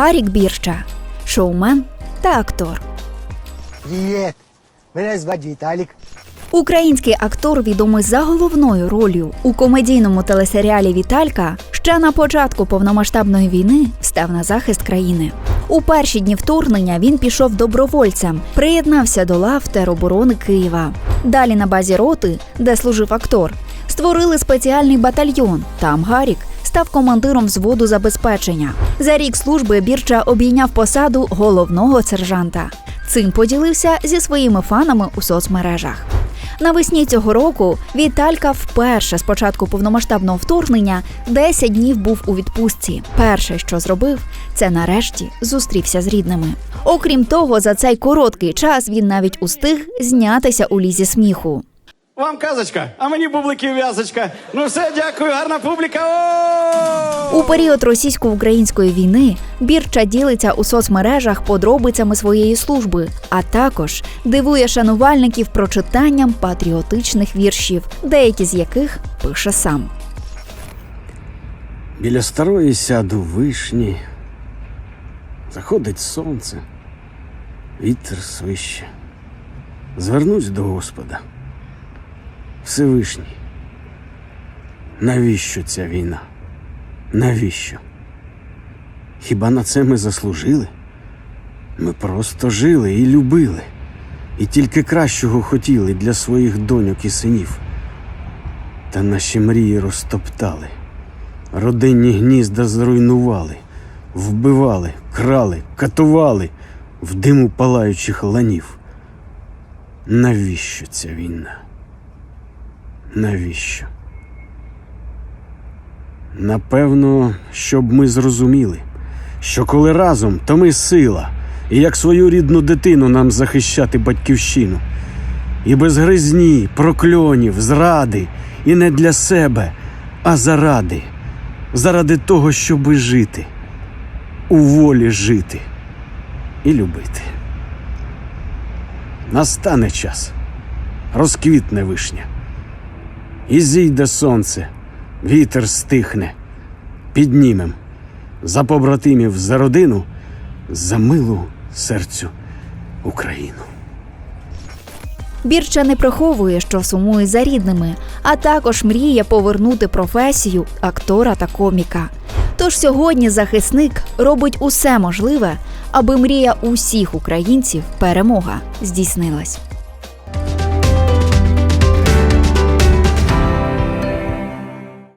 Гарік Бірща, шоумен та актор. Привіт! Мене звати Віталік. Український актор відомий за головною ролью у комедійному телесеріалі Віталька ще на початку повномасштабної війни став на захист країни. У перші дні вторгнення він пішов добровольцем, приєднався до лав тероборони Києва. Далі на базі роти, де служив актор, створили спеціальний батальйон. Там Гарік став командиром взводу забезпечення. За рік служби Бірча обійняв посаду головного сержанта. Цим поділився зі своїми фанами у соцмережах. Навесні цього року Віталька вперше з початку повномасштабного вторгнення 10 днів був у відпустці. Перше, що зробив, це нарешті зустрівся з рідними. Окрім того, за цей короткий час він навіть устиг знятися у лізі сміху. Вам казочка, а мені бубликів в'язочка. Ну все, дякую, гарна публіка. О! У період російсько-української війни Бірча ділиться у соцмережах подробицями своєї служби, а також дивує шанувальників прочитанням патріотичних віршів, деякі з яких пише сам. Біля старої сяду вишні. Заходить сонце, вітер свище. Звернусь до Господа. Всевишній. Навіщо ця війна? Навіщо? Хіба на це ми заслужили? Ми просто жили і любили, і тільки кращого хотіли для своїх доньок і синів. Та наші мрії розтоптали. Родинні гнізда зруйнували, вбивали, крали, катували в диму палаючих ланів. Навіщо ця війна? Навіщо? Напевно, щоб ми зрозуміли, що коли разом, то ми сила, і як свою рідну дитину нам захищати батьківщину. І без гризні, прокльонів, зради, і не для себе, а заради, заради того, щоби жити, у волі жити і любити. Настане час, розквітне вишня, і зійде сонце, вітер стихне, піднімем за побратимів, за родину, за милу серцю Україну. Бірча не приховує, що сумує за рідними, а також мріє повернути професію актора та коміка. Тож сьогодні захисник робить усе можливе, аби мрія усіх українців перемога здійснилась.